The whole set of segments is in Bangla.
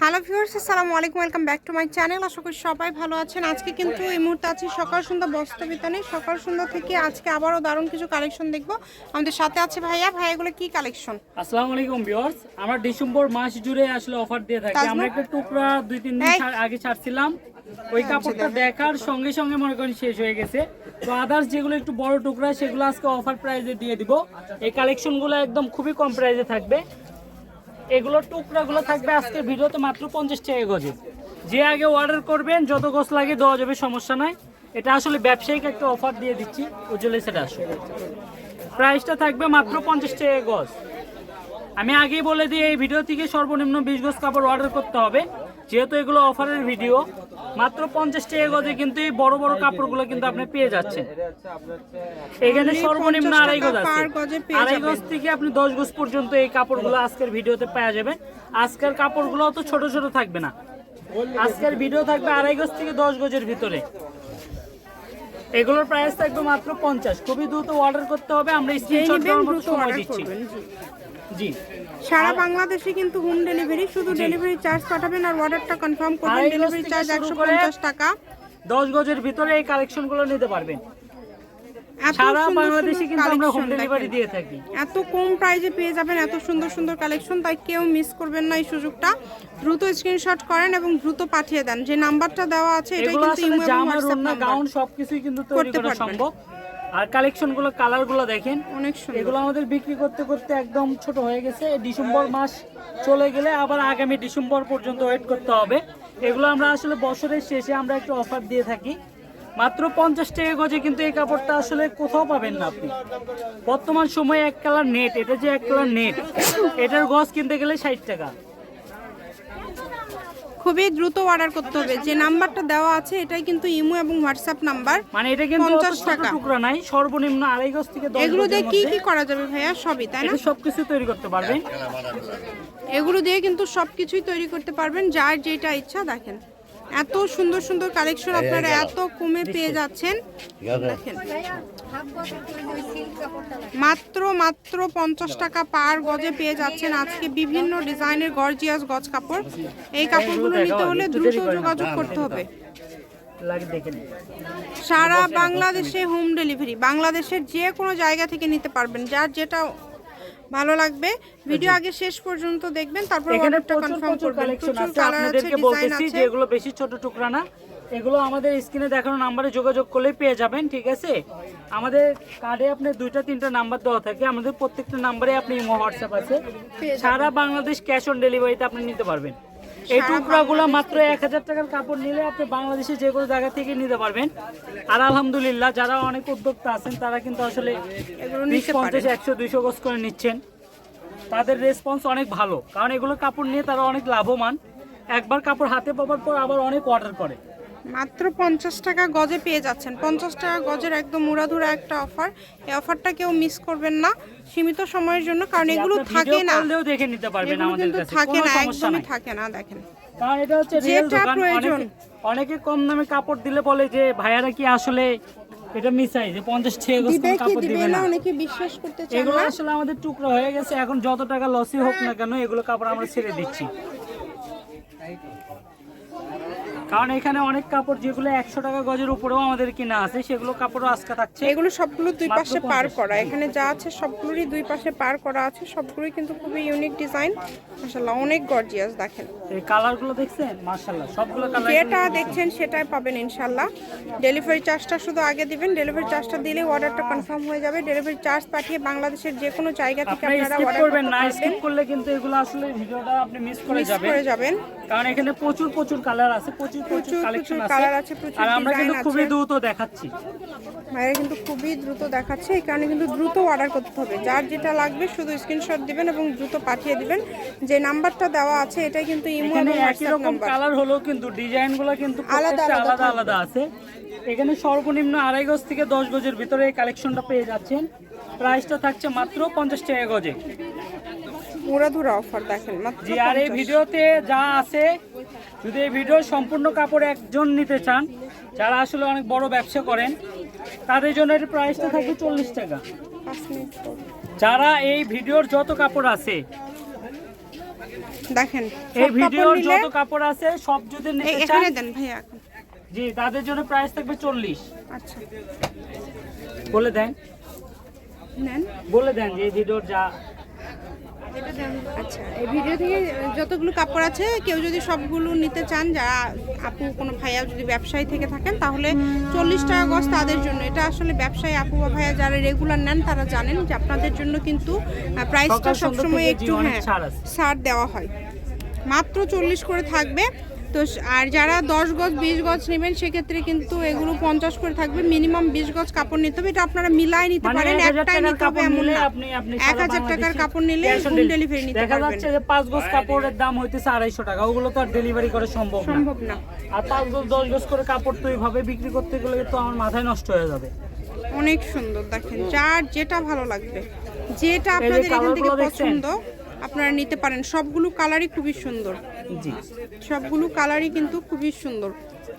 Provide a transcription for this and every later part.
হ্যালো ভিউয়ার্স আসসালামু আলাইকুম welcome back to my channel আশা করি সবাই ভালো আছেন। আজকে কিন্তু এই মুহূর্তে আছি সকাল সন্ধ্যা বস্ত্র বিতানে সকাল সন্ধ্যা থেকে আজকে আবারও দারুণ কিছু কালেকশন দেখব। আমাদের সাথে আছে ভাইয়া। ভাইয়া এগুলো কি কালেকশন আসসালামু আলাইকুম ভিউয়ার্স আমরা ডিসেম্বর মাস জুড়ে আসলে অফার দিয়ে থাকি। আমরা একটা টুকরা দুই তিন দিন আগে ছাড়ছিলাম। ওই কাপড়টা দেখার সঙ্গে সঙ্গে মনে করেন শেষ হয়ে গেছে। তো আদার্স যেগুলো একটু বড় টুকরা সেগুলো আজকে অফার প্রাইসে দিয়ে দিব। এই কালেকশনগুলো একদম খুবই কম প্রাইসে থাকবে। এগুলোর টুকরাগুলো থাকবে আজকের ভিডিওতে মাত্র পঞ্চাশ টাকা গজে। যে আগে অর্ডার করবেন, যত গোছ লাগে দেওয়া যাবে, সমস্যা নাই। এটা আসলে ব্যবসায়িক একটা অফার দিয়ে দিচ্ছি। উজ্জ্বলে সেটা আসলে প্রাইসটা থাকবে মাত্র পঞ্চাশ টাকা গজ। আমি আগেই বলে দিই, এই ভিডিও থেকে সর্বনিম্ন বিশ গজ কাপড় অর্ডার করতে হবে। যেহেতু এগুলো অফারের ভিডিও মাত্র পঞ্চাশ টাকা গজে কিন্তু এই বড় বড় কাপড়গুলো কিন্তু আপনি পেয়ে যাচ্ছেন। এখানে সর্বনিম্ন আড়াই গজ আছে। আড়াই গজ থেকে আপনি দশ গজ পর্যন্ত এই কাপড়গুলো আজকের ভিডিওতে পাওয়া যাবে। আজকের কাপড়গুলো তো ছোট ছোট থাকবে না। আজকের ভিডিও থাকবে আড়াই গজ থেকে দশ গজের ভিতরে। এগুলোর প্রাইস থাকবে মাত্র পঞ্চাশ। খুবই দ্রুত অর্ডার করতে হবে। আমরা স্ক্রিনশট দেওয়ার মতো সময় দিচ্ছি। জি। সারা বাংলাদেশে কিন্তু হোম ডেলিভারি শুধু ডেলিভারি চার্জ পাঠাবেন আর অর্ডারটা কনফার্ম করবেন। ডেলিভারি চার্জ একশো পঞ্চাশ টাকা। দশ গজের ভিতরে এই কালেকশনগুলো নিতে পারবেন। এত সারা বাংলাদেশে কিন্তু আমরা হোম ডেলিভারি দিয়ে থাকি। এত কম প্রাইজে পেয়ে যাবেন এত সুন্দর সুন্দর কালেকশন তাই কেউ মিস করবেন না এই সুযোগটা। দ্রুত স্ক্রিনশট করেন এবং দ্রুত পাঠিয়ে দেন। যে নাম্বারটা দেওয়া আছে এটা কিন্তু আসলে ইমো এবং জামা হোয়াটসঅ্যাপ নাম্বার গাউন সবকিছুই কিন্তু তৈরি করতে করা পারবেন। সম্ভব। আর কালেকশনগুলো কালারগুলো দেখেন। অনেক সুন্দর। এগুলো আমাদের বিক্রি করতে করতে একদম ছোট হয়ে গেছে। ডিসেম্বর মাস চলে গেলে আবার আগামী ডিসেম্বর পর্যন্ত ওয়েট করতে হবে। এগুলো আমরা আসলে বছরের শেষে আমরা একটু অফার দিয়ে থাকি। মাত্র পঞ্চাশ টাকা গজে কিন্তু এই কাপড়টা আসলে কোথাও পাবেন না আপনি। বর্তমান সময়ে এক কালার নেট এটা যে এক কালার নেট এটার গজ কিনতে গেলে ষাট টাকা। খুবই দ্রুত অর্ডার করতে হবে। যে নাম্বারটা দেওয়া আছে এটাই কিন্তু ইমো এবং হোয়াটসঅ্যাপ নাম্বার মানে এটা কিন্তু 50 টাকা। টুকরা নাই সর্বনিম্ন আড়াই গজ থেকে দশ এগুলো দিয়ে কি কি করা যাবে ভাইয়া? সবই তাই না? সব সবকিছু তৈরি করতে পারবেন। এগুলো দিয়ে কিন্তু সবকিছুই তৈরি করতে পারবেন যার যেটা ইচ্ছা দেখেন। এত সুন্দর সুন্দর কালেকশন আপনারা এত কমে পেয়ে যাচ্ছেন। দেখেন। মাত্র মাত্র পঞ্চাশ টাকা পার গজে পেয়ে যাচ্ছেন আজকে বিভিন্ন ডিজাইনের গর্জিয়াস গজ কাপড়। এই কাপড়গুলো নিতে হলে দ্রুত যোগাযোগ করতে হবে। সারা বাংলাদেশে হোম ডেলিভারি বাংলাদেশের যে কোনো জায়গা থেকে নিতে পারবেন। যার যেটা ভালো লাগবে। ভিডিও আগে শেষ পর্যন্ত দেখবেন তারপর অর্ডারটা কনফার্ম করবেন। প্রচুর কালার আছে আপনাদেরকে ডিজাইন আছে। যে এগুলো বেশি ছোট টুকরা না। এগুলো আমাদের স্ক্রিনে দেখানো নাম্বারে যোগাযোগ করলেই পেয়ে যাবেন ঠিক আছে? আমাদের কার্ডে আপনি দুইটা তিনটা নাম্বার দেওয়া থাকে। আমাদের প্রত্যেকটা নাম্বারে আপনি হোয়াটসঅ্যাপ আছে। সারা বাংলাদেশ ক্যাশ অন ডেলিভারিতে আপনি নিতে পারবেন। এই টুকরাগুলো মাত্র এক হাজার টাকার কাপড় নিলে আপনি বাংলাদেশে যে কোনো জায়গা থেকে নিতে পারবেন। আর আলহামদুলিল্লাহ যারা অনেক উদ্যোক্তা আছেন তারা কিন্তু আসলে পঞ্চাশ একশো দুইশো গোস করে নিচ্ছেন। তাদের রেসপন্স অনেক ভালো। কারণ এগুলো কাপড় নিয়ে তারা অনেক লাভবান। একবার কাপড় হাতে পাবার পর আবার অনেক অর্ডার করে। মাত্র পঞ্চাশ টাকা গজে পেয়ে যাচ্ছেন। পঞ্চাশ টাকা গজের একদম মুড়াধুরা একটা অফার। এই অফারটা কেউ মিস করবেন না সীমিত সময়ের জন্য কারণ এগুলো থাকে না। দেখে নিতে পারবেন আমাদের কিন্তু কাছে থাকে না একদমই থাকে না দেখেন। কারণ এটা হচ্ছে রিয়েল দোকান। অনেকে কম দামে কাপড় দিলে বলে যে ভাইয়ারা কি আসলে এটা মিসাই যে পঞ্চাশ টাকা গোস দিবে কোনো কি কাপড় দিবে না অনেকে বিশ্বাস করতে চায় এগুলো আসলে আমাদের টুকরো হয়ে গেছে এখন যত টাকা লসই হোক না কেন এগুলো কাপড় আমরা ছেড়ে দিচ্ছি। কারণ এখানে অনেক কাপড় যেগুলো একশো টাকা গজের উপরেও আমাদের কিনা আছে সেগুলো কাপড়ও আজকে থাকছে। এগুলো সবগুলো দুই পাশে পার করা। এখানে যা আছে সবগুলোরই দুই পাশে পার করা আছে। সবগুলোই কিন্তু খুবই ইউনিক ডিজাইন মাশাআল্লাহ অনেক গর্জিয়াস দেখেন। এই কালারগুলো দেখছেন? সবগুলো কালার যেটা দেখছেন সেটাই পাবেন ডেলিভারি চার্জটা শুধু আগে দিবেন। ডেলিভারি চার্জটা দিলে অর্ডারটা কনফার্ম হয়ে যাবে। ডেলিভারি চার্জ পাঠিয়ে বাংলাদেশের যে কোনো জায়গা থেকে আপনারা অর্ডার করবেন না স্কিপ করলে কিন্তু এগুলো আসলে ভিডিওটা আপনি মিস করে যাবেন। করে যাবেন। কারণ এখানে প্রচুর প্রচুর কালার আছে প্রচুর প্রচুর প্রচুর কালেকশন কালার আছে। প্রচুর আর আমরা কিন্তু খুবই দ্রুত দেখাচ্ছি। ভাইরা কিন্তু খুবই দ্রুত দেখাচ্ছে এই কারণে কিন্তু দ্রুত অর্ডার করতে হবে। যার যেটা লাগবে শুধু স্ক্রিনশট দিবেন এবং দ্রুত পাঠিয়ে দিবেন। যে নাম্বারটা দেওয়া আছে এটাই কিন্তু ইমো এবং একই রকম কালার হলেও কিন্তু ডিজাইনগুলো কিন্তু আলাদা আলাদা আলাদা আছে। এখানে সর্বনিম্ন আড়াই গজ থেকে দশ গজের ভিতরে এই কালেকশনটা পেয়ে যাচ্ছেন। প্রাইসটা থাকছে মাত্র পঞ্চাশ টাকা গজে। মুরাধুরা অফার দেখেন মাত্র আর এই ভিডিওতে যা আছে যদি এই ভিডিওর সম্পূর্ণ কাপড় একজন নিতে চান যারা আসলে অনেক বড় ব্যবসা করেন তাদের জন্য এর প্রাইসটা থাকবে চল্লিশ টাকা। যারা এই ভিডিওর যত কাপড় আছে দেখেন এই ভিডিওর যত কাপড় আছে সব যদি এই- নিতে চান দেন ভাইয়া। জি তাদের জন্য প্রাইস থাকবে চল্লিশ। আচ্ছা। বলে দেন। বলে দেন যে এই ভিডিওর যা আচ্ছা এই ভিডিও থেকে যতগুলো কাপড় আছে কেউ যদি সবগুলো নিতে চান যারা আপু কোনো ভাইয়া যদি ব্যবসায়ী থেকে থাকেন তাহলে চল্লিশ টাকা গজ তাদের জন্য। এটা আসলে ব্যবসায়ী আপু বা ভাইয়া যারা রেগুলার নেন তারা জানেন যে আপনাদের জন্য কিন্তু প্রাইসটা সবসময় একটু হ্যাঁ ছাড় ছাড় দেওয়া হয়। মাত্র চল্লিশ করে থাকবে। তো আর যারা দশ গজ বিশ গজ নেবেন সেক্ষেত্রে কিন্তু এগুলো পঞ্চাশ করে থাকবে। মিনিমাম বিশ গজ কাপড় নিতে হবে। এটা আপনারা মিলাই নিতে মানে পারেন। একটাই নিতে হবে এমন এক হাজার টাকার কাপড় নিলে হোম ডেলিভারি নিতে দেখা যাচ্ছে যে পাঁচ গজ কাপড়ের দাম হইতেছে আড়াইশো টাকা। ওগুলো তো আর ডেলিভারি করা সম্ভব সম্ভব না। আর পাঁচ গজ দশ গজ করে কাপড় তো এইভাবে বিক্রি করতে গেলে তো আমার মাথায় নষ্ট হয়ে যাবে। অনেক সুন্দর দেখেন। যার যেটা ভালো লাগবে যেটা আপনাদের এখান থেকে পছন্দ আপনারা নিতে পারেন। সবগুলো কালারই খুবই সুন্দর। জি। সবগুলো কালারই কিন্তু খুবই সুন্দর।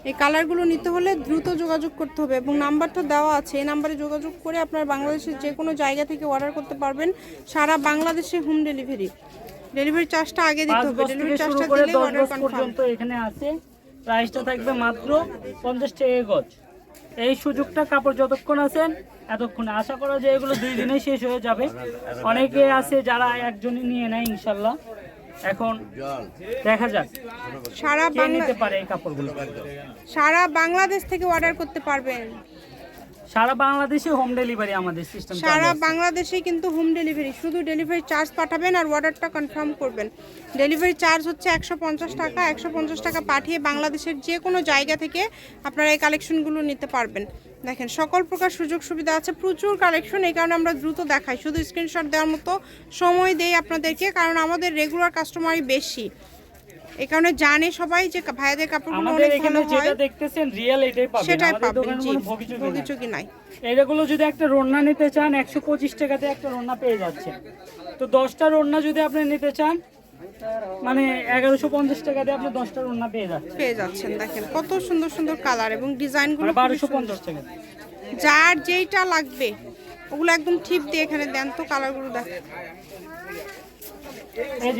এই কালারগুলো নিতে হলে দ্রুত যোগাযোগ করতে হবে এবং নাম্বারটা দেওয়া আছে। এই নাম্বারে যোগাযোগ করে আপনারা বাংলাদেশের যে কোনো জায়গা থেকে অর্ডার করতে পারবেন। সারা বাংলাদেশে হোম ডেলিভারি ডেলিভারি চার্জটা আগে দিতে হবে। ডেলিভারি চার্জটা দিলে অর্ডার কনফার্ম পর্যন্ত এখানে আছে। প্রাইসটা থাকবে মাত্র পঞ্চাশ টাকা গজ। এই সুযোগটা কাপড় যতক্ষণ আছেন এতক্ষণে। আশা করা যায় এগুলো দুই দিনে শেষ হয়ে যাবে। অনেকে আছে যারা একজনই নিয়ে নেয় ইনশাল্লাহ। এখন দেখা যাক। সারা নিতে পারে এই কাপড়গুলো? সারা বাংলাদেশ থেকে অর্ডার করতে পারবেন। সারা বাংলাদেশে হোম ডেলিভারি আমাদের সিস্টেম সারা বাংলাদেশে কিন্তু হোম ডেলিভারি শুধু ডেলিভারি চার্জ পাঠাবেন আর অর্ডারটা কনফার্ম করবেন। ডেলিভারি চার্জ হচ্ছে একশো পঞ্চাশ টাকা একশো পঞ্চাশ টাকা পাঠিয়ে বাংলাদেশের যে কোনো জায়গা থেকে আপনারা এই কালেকশনগুলো নিতে পারবেন। দেখেন সকল প্রকার সুযোগ সুবিধা আছে প্রচুর কালেকশন এই কারণে আমরা দ্রুত দেখাই। শুধু স্ক্রিনশট দেওয়ার মতো সময় দেই আপনাদেরকে কারণ আমাদের রেগুলার কাস্টমারই বেশি। এই কারণে জানে সবাই যে ভাইয়াদের কাপড়গুলো অনেক ভালো হয়। যেটা দেখতেছেন রিয়েল এটাই পাবেন। সেটাই পাবেন জি নাই। এইগুলো যদি একটা রন্না নিতে চান একশো পঁচিশ টাকাতে একটা রন্না পেয়ে যাচ্ছে। তো দশটা রন্না যদি আপনি নিতে চান মানে এগারোশো পঞ্চাশ টাকাতে আপনি দশটা রন্না পেয়ে যাচ্ছেন। পেয়ে যাচ্ছেন দেখেন কত সুন্দর সুন্দর কালার এবং ডিজাইনগুলো মানে বারোশো পঞ্চাশ টাকা যার যেইটা লাগবে ওগুলো একদম ঠিক দিয়ে এখানে দেন তো কালারগুলো দেখেন এই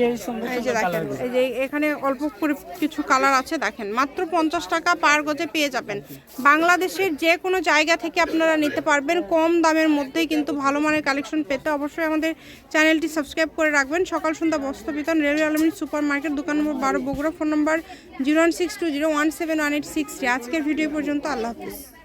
যে দেখেন এই এখানে অল্প করে কিছু কালার আছে দেখেন। মাত্র পঞ্চাশ টাকা পার গজে পেয়ে যাবেন। বাংলাদেশের যে কোনো জায়গা থেকে আপনারা নিতে পারবেন। কম দামের মধ্যেই কিন্তু ভালো মানের কালেকশন পেতে অবশ্যই আমাদের চ্যানেলটি সাবস্ক্রাইব করে রাখবেন। সকাল সন্ধ্যা বস্ত্র বিতান রেলওয়ে আলমিন সুপার মার্কেট দোকান নম্বর বারো Bogura. Phone number zero one six two zero one seven one eight six three. আজকের ভিডিও পর্যন্ত আল্লাহ হাফিজ।